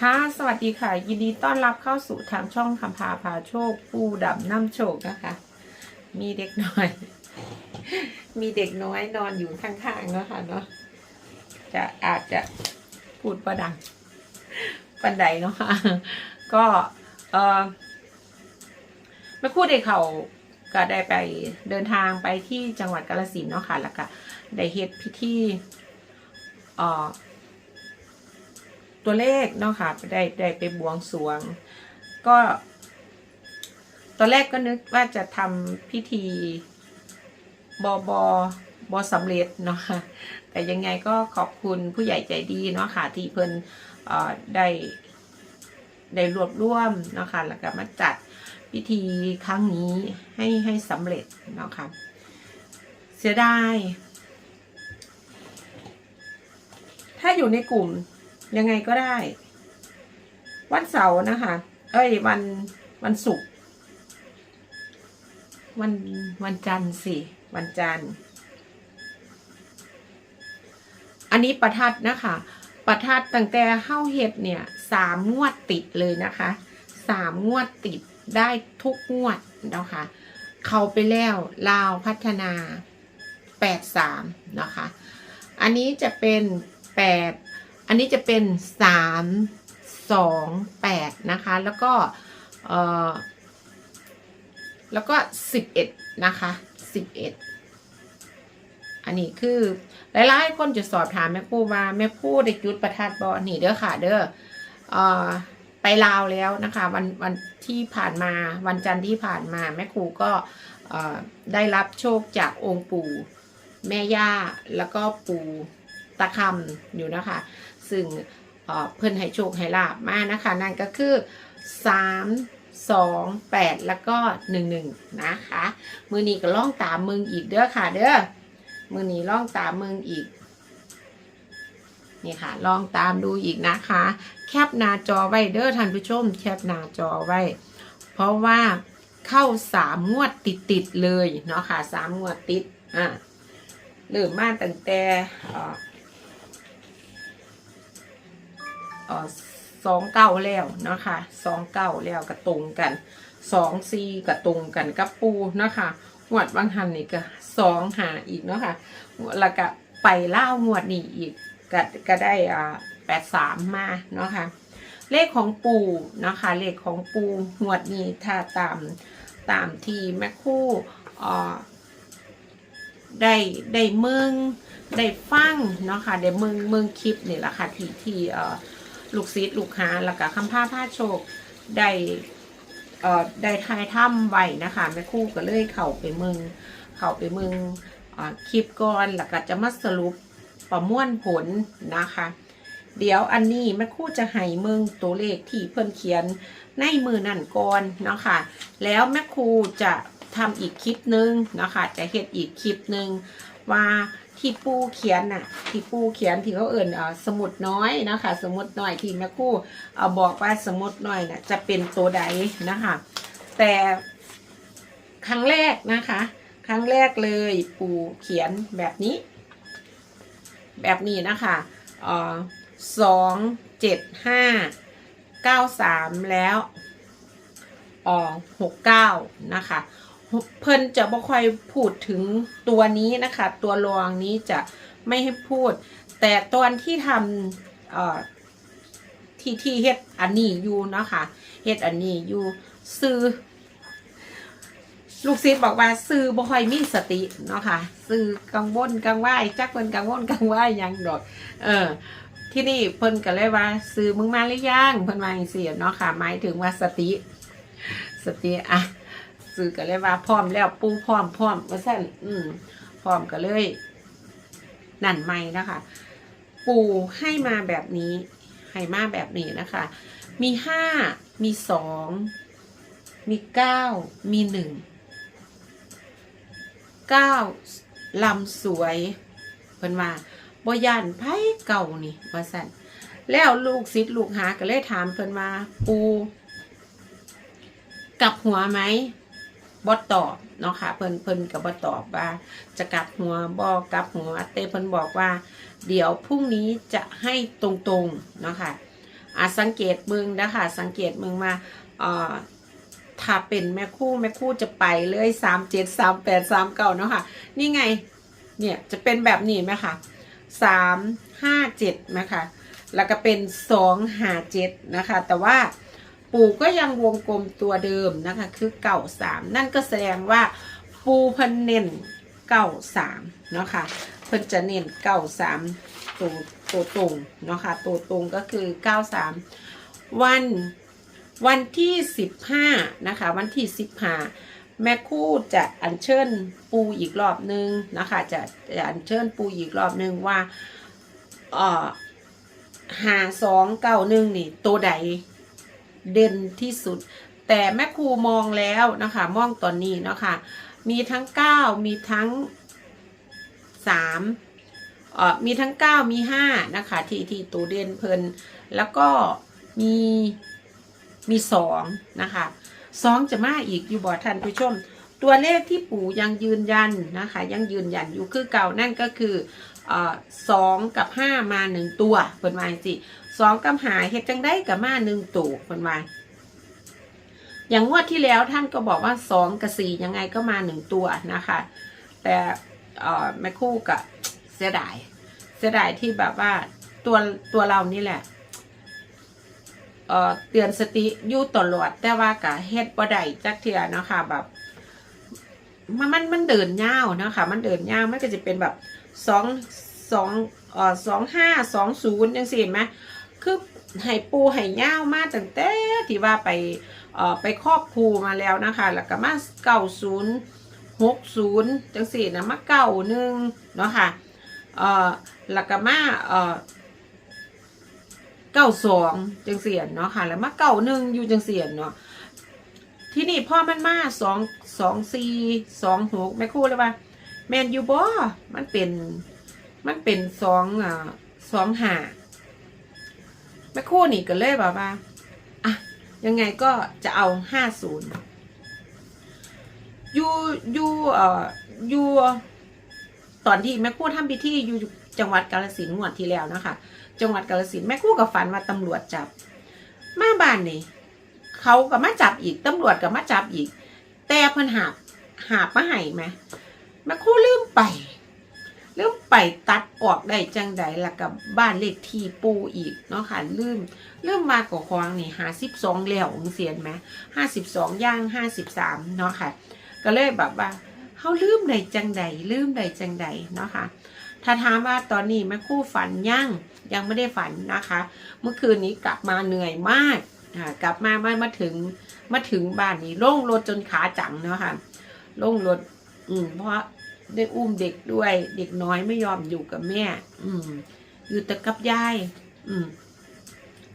ค่ะ สวัสดีค่ะ ยินดีต้อนรับเข้าสู่ทางช่องคำพาพาโชค ปูดำน้ำโชคนะคะ มีเด็กน้อย มีเด็กน้อยนอนอยู่ข้างๆเนาะค่ะเนาะ จะอาจจะพูดประดังปันไดเนาะค่ะก็เออเมื่อครู่เด็กเขาก็ได้ไปเดินทางไปที่จังหวัดกาฬสินธุ์เนาะค่ะ แล้วก็ได้เฮ็ดพิธีเอ่อ ตัวเลขเนาะค่ะได้ได้ไปบวงสรวง ก็ตอนแรกก็นึกว่าจะทำพิธีบอบอบอสำเร็จเนาะค่ะแต่ยังไงก็ขอบคุณผู้ใหญ่ใจดีเนาะค่ะที่เพิ่นได้ได้รวบรวมเนาะค่ะแล้วก็มาจัดพิธีครั้งนี้ให้ให้สำเร็จเนาะค่ะเสียดายถ้าอยู่ในกลุ่ม ยังไงก็ได้ วันเสาร์นะคะ เอ้ย วันวันศุกร์วันวันจันทร์สิ วันจันทร์ อันนี้ประทัดนะคะ ประทัดตั้งแต่เข้าเห็ดเนี่ยสามงวดติดเลยนะคะสามงวดติดได้ทุกงวดนะคะ เขาไปแล้วลาวพัฒนาแปดสามนะคะ อันนี้จะเป็นแปด อันนี้จะเป็นสามสองแปดนะคะ แล้วก็เอ่อแล้วก็สิบเอ็ดนะคะสิบเอ็ดอันนี้คือหลายๆคนจะสอบถามแม่ผู้ว่าแม่ผู้ได้จุดประทัดบอนี่เด้อค่ะเด้อเอ่อไปลาวแล้วนะคะ วันวันที่ผ่านมาวันจันทร์ที่ผ่านมาแม่ครูก็เอ่อได้รับโชคจากองค์ปู่ แม่ย่าแล้วก็ปู่ตะคำอยู่นะคะ ซึ่งเอ่อเพิ่นให้โชคให้ลาบมานะคะ นั่นก็คือ 3 2 8 แล้วก็ 11 นะคะ มือนี้ก็ล่องตามมึงอีกเด้อค่ะ เด้อมือนี้ล่องตามมึงอีกนี่ค่ะลองตามดูอีกนะคะ แคปหน้าจอไว้เด้อท่านผู้ชม แคปหน้าจอไว้ เพราะว่าเข้าสามงวดติดติดเลยเนาะค่ะสามงวดติดอะเริ่มมาตั้งแต่ สองเก้าแล้วนะคะสองเก้าแล้วกระตรงกันสองซีกระตรงกันกับปูนะคะงวดบางหันนี่ก็สองหาอีกเนาะค่ะแล้วก็ไปเล่างวดนี้อีกก็ก็ได้อ่าแปดสามมาเนาะค่ะเลขของปูนะคะ เลขของปูงวดนี้ถ้าตามตามที่แม่คู่อ่าได้ได้เมืองได้ฟังเนาะค่ะได้เมืองเมืองคลิปนี่แหละค่ะที่ที่อ่อ ลูกศิษย์ลูกหาแล้วก็คำผ้าผ้าโชคได้เอ่อได้ทายถ้ำไว้นะคะแม่ครู่ก็เลยเข้าไปเมืองเข้าไปเมืองอ่าคลิปก่อนแล้วก็จะมาสรุปประมวลผลนะคะ เดี๋ยวอันนี้แม่ครู่จะให้เมืองตัวเลขที่เพิ่นเขียนในมือนั่นก่อนนะคะ แล้วแม่ครูจะทำอีกคลิปนึงนะคะ จะเฮ็ดอีกคลิปนึงว่า ที่ปูเขียนน่ะ ที่ปูเขียนที่เขาเอิ่นเอ่อสมุดน้อยนะคะ สมุดน้อยที่แม่คู่เอาบอกว่าสมุดน้อยน่ะจะเป็นตัวใดนะคะ แต่ครั้งแรกนะคะ ครั้งแรกเลยปูเขียนแบบนี้ แบบนี้นะคะเอ่อสองเจ็ดห้าเก้าสามแล้วอ่อหกเก้านะคะ เพิ่นจะบ่ค่อยพูดถึงตัวนี้นะคะ ตัวรองนี้จะไม่ให้พูด แต่ตอนที่ทำที่ที่เฮ็ดอันนี้อยู่นะคะเฮ็ดอันนี้อยู่ซื้อ ลูกศิษย์บอกว่าซื้อบ่ค่อยมีสติเนาะค่ะซื้อกังวลกังวายจักเพิ่นกังวลกังวายยังดอกเออที่นี่เพิ่นก็เลยว่าซื้อมึงมาหรือยังเพิ่นว่าจังซี่เนาะค่ะ หมายถึงว่าสติ สติอะ ซื้อก็เลยว่าพร้อมแล้วปูพร้อมพร้อมว่าสั่นอืมพร้อมก็เลยนั่นไม่นะคะ ปูให้มาแบบนี้ให้มาแบบนี้นะคะ มีห้ามีสองมีเก้ามีหนึ่งเก้าลำสวยเพิ่นว่าบยานไผเก่านี่ว่าสั่นแล้วลูกศิษย์ลูกหาก็เลยถามเพิ่นว่าปูกลับหัวไหม บอตอบเนาะค่ะเพิ่นเพิ่นกับบอตอบว่า จะกลับหัวบอกลับหัวเต้เพิ่นบอกว่า เดี๋ยวพรุ่งนี้จะให้ตรงๆเนาะค่ะอะสังเกตมึงนะคะสังเกตมึงมาเอ่อถ้าเป็นแม่คู่แม่คู่จะไปเลยสามเจ็ดสามแปดสามเก้าเนาะค่ะ นี่ไงเนี่ยจะเป็นแบบนี้ไหมคะสามห้าเจ็ดนะคะแล้วก็เป็นสองห้าเจ็ดนะคะ แต่ว่า ปู่ก็ยังวงกลมตัวเดิมนะคะ คือเก่าสามนั่นก็แสดงว่าปูเพันเน้นเก่าสามเนาะค่ะเพิ่นจะเน้นเก่าสามตัวตัวตรงเนาะค่ะตัวตรงก็คือเก้าสามวันวันที่สิบห้านะคะ วันที่สิบห้าแม่คู่จะอัญเชิญปูอีกรอบนึงนะคะจะจะอัญเชิญปูอีกรอบนึงว่าเอ่อหาสองเก้าหนึ่งนี่ตัวใด เด่นที่สุด แต่แม่ครูมองแล้วนะคะมองตอนนี้เนาะคะมีทั้งเก้ามีทั้งสามเอ่อมีทั้งเก้ามีห้านะคะที่ที่ตัวเด่นเพลินแล้วก็มีมีสองนะคะสองจะมาอีกอยู่บ่ท่านผู้ชม ตัวเลขที่ปู่ยังยืนยันนะคะ ยังยืนยันอยู่คือเก่านั่นก็คืออ่อสองกับห้ามาหนึ่งตัวเพิ่นว่าสิ สองกับหาเฮ็ดจังได้กับมาหนึ่งตัวเพิ่นว่าอย่างงวดที่แล้วท่านก็บอกว่าสองกับสี่ยังไงก็มาหนึ่งตัวนะคะ แต่เอ่อแม่คู่กับเสียดาย เสียดายที่แบบว่าตัวตัวเรานี่แหละเอ่อเตือนสติอยู่ตลอดแต่ว่ากะเฮ็ดบ่ได้จักเทื่อเนะคะแบบมันมันมันเดินยาวนะคะมันเดินยาวมันก็จะเป็นแบบสองสองเอ่อสองห้าสองศูนย์ยังสิเห็นไหม คือให้ปูให้ยาวมาตั้งแต่ที่ว่าไปเอ่อไปครอบครูมาแล้วนะคะแล้วก็มาเก้าศูนย์หกศูนย์จังสี่นะมาเก้าหนึ่งเนาะค่ะเอ่อแล้วก็มาเอ่อเก้าสองจังเสียนเนาะค่ะ แล้วมาเก้าหนึ่งอยู่จังเสียนเนาะที่นี่พ่อมันมาสองสองสี่สองหกแม่คู่เลยว่าแมนยูบอมันเป็นมันเป็นสองอ่าสองหา แม่คู่นี่ก็เลยแบบว่าอะยังไงก็จะเอาห้าศูนย์ยูยูเอ่อยูตอนที่แม่คู่ทำพิธีอยู่จังหวัดกาฬสินงวดที่แล้วนะคะ จังหวัดกาฬสินแม่คู่กับฝันว่าตำรวจจับ มาบ้านนี่เขาก็มาจับอีกตำรวจก็มาจับอีก แต่เพิ่นหาบหาบมาให้ไหมแม่คู่ลืมไป ลืมไปตัดออกได้จังใดแล้วกับบ้านเลขที่ปูอีกเนาะค่ะลืมลืมมาก่อควางนี่หาสิบสองแล้วองเสียนไหมห้าสิบสองย่างห้าสิบสามเนาะค่ะ ก็เลยแบบว่าเขาลืมได้จังใดลืมได้จังใดเนาะค่ะถ้าถามว่าตอนนี้แม่คู่ฝันยังยังไม่ได้ฝันนะคะ เมื่อคืนนี้กลับมาเหนื่อยมากกลับมามามาถึงมาถึงบ้านนี้โล่งรถจนขาจังเนาะค่ะโล่งรถอืมเพราะ ได้อุ้มเด็กด้วย เด็กน้อยไม่ยอมอยู่กับแม่ อืม อยู่แต่กับยาย อืม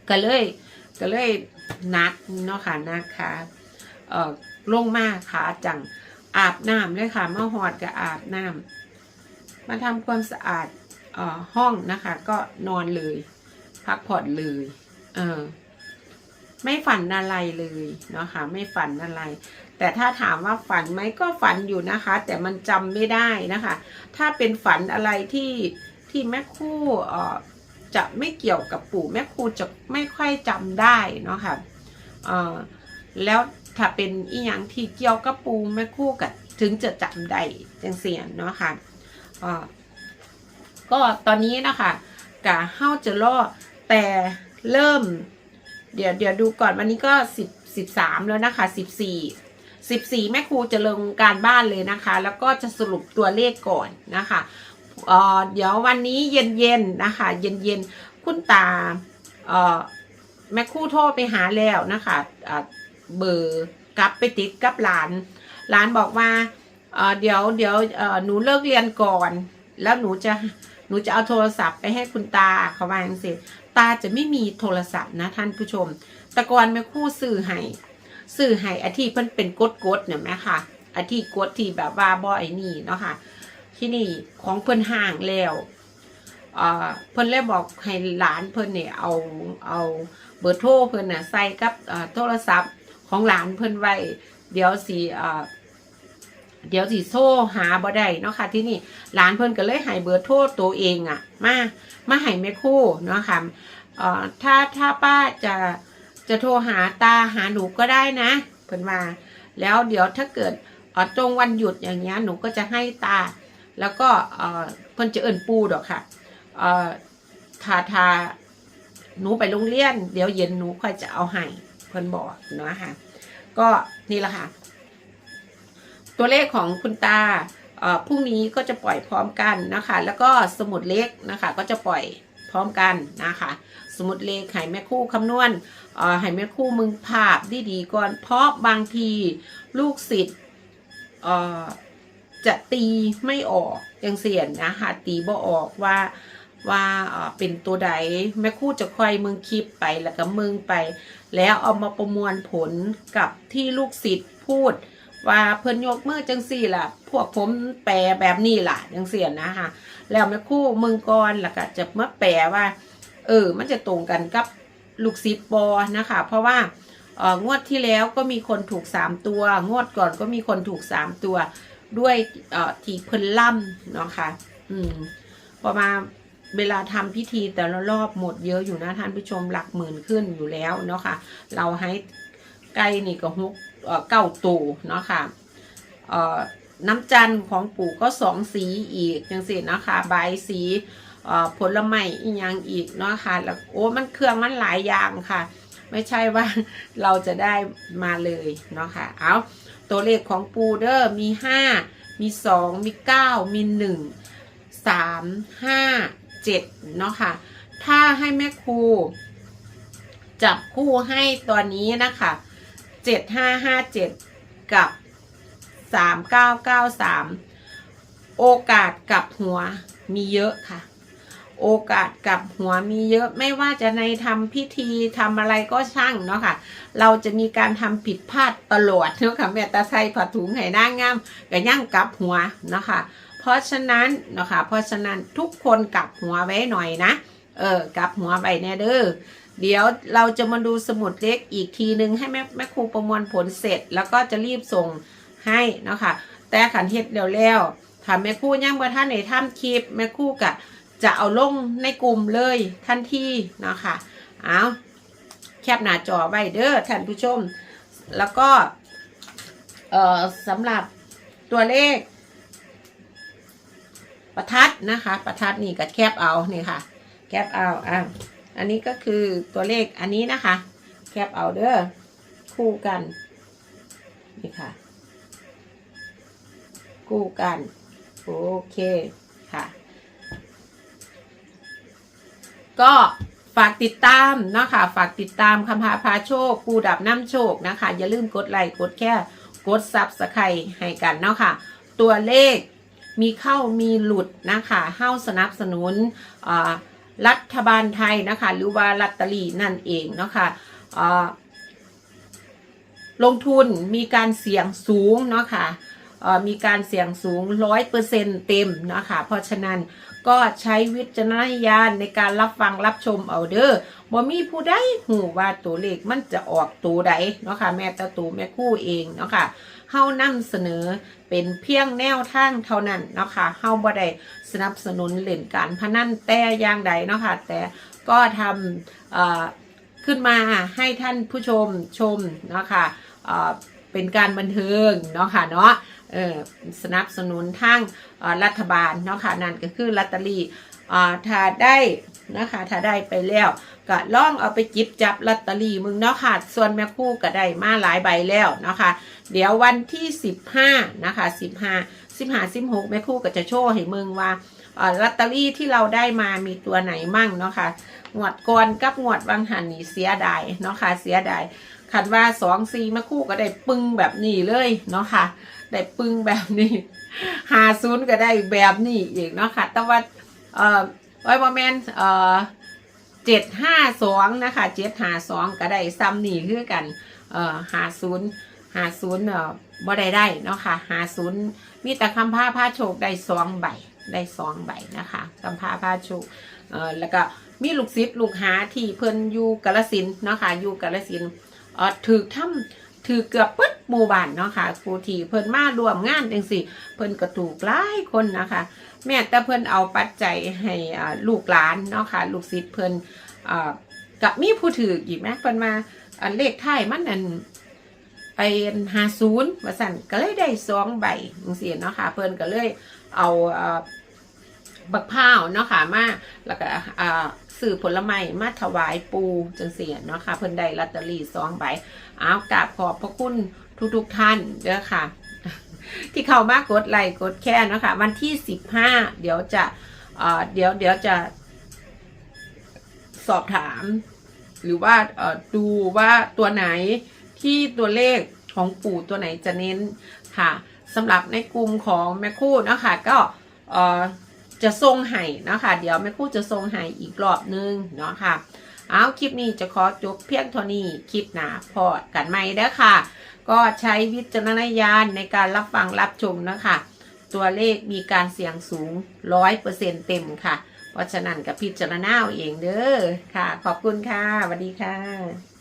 ก็เลย ก็เลยนักเนาะค่ะนักค่ะเอ่อลงมาขาจังอาบน้ำเลยค่ะมาหอดกับอาบน้ำมาทำความสะอาดเอ่อห้องนะคะ ก็นอนเลย พักผ่อนเลย เออไม่ฝันอะไรเลยเนาะค่ะ ไม่ฝันอะไร แต่ถ้าถามว่าฝันไหมก็ฝันอยู่นะคะ แต่มันจำไม่ได้นะคะ ถ้าเป็นฝันอะไรที่ที่แม่คู่เอ่อจะไม่เกี่ยวกับปู่แม่ครูจะไม่ค่อยจำได้เนาะค่ะเอ่อแล้วถ้าเป็นอีหยังที่เกี่ยวกับปู่แม่ครู่กับถึงจะจำได้จังเสียนเนาะค่ะเอ่อก็ตอนนี้นะคะกะเฮาจะล่อแต่เริ่ม เดี๋ยวเดี๋ยวดูก่อนวันนี้ก็สิบสิบสามแล้วนะคะสิบสี่ สิบสี่แม่ครูจะลงการบ้านเลยนะคะ แล้วก็จะสรุปตัวเลขก่อนนะคะเเดี๋ยววันนี้เย็นๆนะคะ เย็นๆคุณตาแม่ครูโทรไปหาแล้วนะคะเบอร์กลับไปติดกับหลาน หลานบอกว่าเเดี๋ยวเดี๋ยวหนูเลิกเรียนก่อน แล้วหนูจะหนูจะเอาโทรศัพท์ไปให้คุณตาเขาวาอย่างนี้ตาจะไม่มีโทรศัพท์นะท่านผู้ชมแต่ก่อนแม่ครู่สื่อให้ สื่อให้อาที่เพิ่นเป็นกดกดเนี่ยแม่ค่ะอาที่กดที่แบบว่าบ่ไอ้นี่เนาะค่ะ ที่นี่ของเพิ่นห่างแล้วเอ่อเพิ่นเลยบอกให้หลานเพิ่นเนี่ยเอาเอาเบอร์โทรเพิ่นน่ะใส่กับอ่อโทรศัพท์ของหลานเพิ่นไว้เดี๋ยวสิเอ่อเดี๋ยวสิโซ่หาบ่ได้เนาะค่ะที่นี่หลานเพิ่นก็เลยให้เบอร์โทรตัวเองอะมามาให้แม่คู่เนาะค่ะเอ่อถ้าถ้าป้าจะ จะโทรหาตาหาหนูก็ได้นะเพิ่นมาแล้วเดี๋ยวถ้าเกิดออตรงวันหยุดอย่างเงี้ยหนูก็จะให้ตา แล้วก็เออเพิ่นจะเอิ่นปูดอกค่ะเออทาทาหนูไปโรงเรียน เดี๋ยวเย็นหนูค่อยจะเอาให้เพิ่นบอกเนาะค่ะ ก็นี่แหละค่ะ ตัวเลขของคุณตาพรุ่งนี้ก็จะปล่อยพร้อมกันนะคะ แล้วก็สมุดเล็กนะคะ ก็จะปล่อยพร้อมกันนะคะ สมุดเลขให้แม่คู่คำนวณ ให้แม่ครู่มึงภาพดีๆก่อน เพราะบางทีลูกศิษย์จะตีไม่ออกยังเสียนนะคะตีบ่ออกว่าว่าเป็นตัวใดแม่ครู่จะคอยมึงคลิปไปแล้วก็มึงไป แล้วเอามาประมวลผลกับที่ลูกศิษย์พูด ว่าเพิ่นยกมือจังสี่ล่ะ พวกผมแปลแบบนี้ล่ะจังเสียนะคะแล้วแม่ครู่มึงก่อนแล้วก็จะมาแปลว่า เออ มันจะตรงกันกับ ลูกศิษย์บอนะคะ เพราะว่างวดที่แล้วก็มีคนถูกสามตัว งวดก่อนก็มีคนถูกสามตัว ด้วยทีเพิ่นล่ำเนาะค่ะ อืมพอมาเวลาทำพิธีแต่ละรอบหมดเยอะอยู่นะท่านผู้ชมหลักหมื่นขึ้นอยู่แล้วเนาะค่ะ เราให้ไก่นี่ก็ฮุกเก้าตูเนาะค่ะเอ่อน้ำจันทร์ของปู่ก็สองสีอีกจังสินะคะใบสี ผลไม้อีกอย่างอีกเนาะค่ะแล้วโอ้มันเครื่องมันหลายอย่างค่ะ ไม่ใช่ว่าเราจะได้มาเลยเนาะค่ะเอาตัวเลขของปูเดอร์มีห้ามีสองมีเก้ามีหนึ่งสามห้าเจ็ดเนาะค่ะ ถ้าให้แม่ครูจับคู่ให้ตัวนี้นะคะเจ็ดห้าห้าเจ็ดกับสามเก้าเก้าสามโอกาสกับหัวมีเยอะค่ะ โอกาสกลับหัวมีเยอะไม่ว่าจะในทำพิธีทำอะไรก็ช่างเนาะค่ะ เราจะมีการทำผิดพลาดตลอดเนาะค่ะแม่ตาไซผัดถุงไห่นางงามกับย่างกลับหัวเนาะค่ะ เพราะฉะนั้นเนาะค่ะเพราะฉะนั้นทุกคนกลับหัวไว้หน่อยนะ เออกลับหัวไว้แน่เด้อเดี๋ยวเราจะมาดูสมุดเล็กอีกทีนึงให้แม่แม่ครูประมวลผลเสร็จ แล้วก็จะรีบส่งให้เนาะค่ะแต่ขันเฮ็ดเดี๋ยวแล้วถ้าแม่ครู่ยังบ่ท่านไหนทำคลิปแม่ครูกะ จะเอาลงในกลุ่มเลยทันทีเนาะคะเอาแคปหน้าจอไว้เด้อท่านผู้ชม แล้วก็เอ่อสำหรับตัวเลข ประทัดนะคะ ประทัดนี่ก็แคปเอานี่ค่ะ แคปเอาอะอันนี้ก็คือตัวเลขอันนี้นะคะ แคปเอาเด้อคู่กันนี่ค่ะ คู่กัน โอเคค่ะ ก็ฝากติดตามนะคะฝากติดตามคำพาพาโชคปูดับน้ำโชคนะคะ อย่าลืมกดไลค์กดแค่กดซับสไครให้กันเนาะค่ะ ตัวเลขมีเข้ามีหลุดนะคะเฮ้าสนับสนุนอ่ารัฐบาลไทยนะคะหรือว่าลัตเตอรี่นั่นเองเนาะคะอ่าลงทุนมีการเสี่ยงสูงเนาะคะเอ่อมีการเสี่ยงสูงร้อยเปอร์เซ็นเต็มนะคะเพราะฉะนั้น ก็ใช้วิจารณญาณในการรับฟังรับชมเอาเด้อบ่มีผู้ใดหูว่าตัวเลขมันจะออกตัวใดเนาะค่ะแม่ตะตูแม่คู่เองเนาะค่ะเฮานำเสนอเป็นเพียงแนวทางเท่านั้นเนาะค่ะเฮาบ่ได้สนับสนุนเล่นการพนันแต่อย่างใดเนาะค่ะแต่ก็ทำเอ่อขึ้นมาให้ท่านผู้ชมชมเนาะค่ะ เป็นการบันเทิงเนาะค่ะเนาะเออสนับสนุนทางรัฐบาลเนาะค่ะนั่นก็คือลอตเตอรี่ถ้าได้นะคะถ้าได้ไปแล้วก็ล่องเอาไปจิบจับลอตเตอรี่มึงเนาะค่ะ ส่วนแม่คู่ก็ได้มาหลายใบแล้วเนาะค่ะ เดี๋ยววันที่15นะคะ15 15 16แม่คู่ก็จะโชว์ให้มึงว่าลอตเตอรี่ที่เราได้มามีตัวไหนมั่งเนาะค่ะ งวดก่อนกับงวดบางหันนี่เสียดายเนาะค่ะเสียดาย คันว่าสองซีม่คู่ก็ได้ปึ้งแบบนี้เลยเนาะค่ะ ได้ปึ้งแบบนี้หาศูนย์ก็ได้แบบนี้อีกเนาะค่ะ แต่ว่าเอ่อไว้ประมาณเอ่อเจ็ดห้าสองนะคะเจ็ดหาสองก็ได้ซ้ำนี่คือกันเอ่อหาศูนย์หาศูนย์เอ่อบ่ได้ได้เนาะค่ะหาศูนย์มีแต่คำผ้าผ้าโชคได้สองใบได้สองใบนะคะคำผ้าผ้าโชคเอ่อแล้วก็มีลูกศิษย์ลูกหาที่เพิ่นอยู่กาลสินเนาะค่ะอยู่กาลสิน เอ่อถือถ้ำถือเกือบปึ๊ดหมู่บ้านเนาะค่ะครูที่เพิ่นมารวมงานจังซี่เพิ่นก็ถูกหลายคนนะคะ แม่แต่เพิ่นเอาปัจจัยให้อาลูกหลานเนาะค่ะ ลูกศิษย์เพิ่นกับมีผู้ถืออีกไหมเพิ่นมาเลขท้ายมันนั่นไปหาศูนย์ว่าสั่นก็เลยได้สองใบจังซี่เนาะค่ะ เพิ่นก็เลยเอาอ่าบักพร้าวเนาะค่ะมาแล้วก็ อ่าซื้อผลไม้มาถวายปูจังซี่เนาะค่ะเพิ่นได้ลอตเตอรี่สองใบอ้าวกราบขอบพระคุณทุกๆท่านเด้อค่ะ ที่เข้ามากดไลค์กดแค่เนาะคะวันที่สิบห้าเดี๋ยวจะเอ่อเดี๋ยวเดี๋ยวจะสอบถาม หรือว่าเอ่อดูว่าตัวไหนที่ตัวเลขของปู่ตัวไหนจะเน้นค่ะสำหรับในกลุ่มของแม่คู่นะคะก็เอ่อ จะทรงไห้นะคะเดี๋ยวแม่คู่จะทรงไห้อีกรอบนึงเนาะค่ะเอาคลิปนี้จะขอจบเพียงเท่านี้คลิปหนาพอกันไหมเด้อค่ะ ก็ใช้วิจารณญาณในการรับฟังรับชมนะคะ ตัวเลขมีการเสี่ยงสูงร้อยเปอร์เซ็นเต็มค่ะ เพราะฉะนั้นกับพิจารณาเอาเองเด้อค่ะ ขอบคุณค่ะสวัสดีค่ะ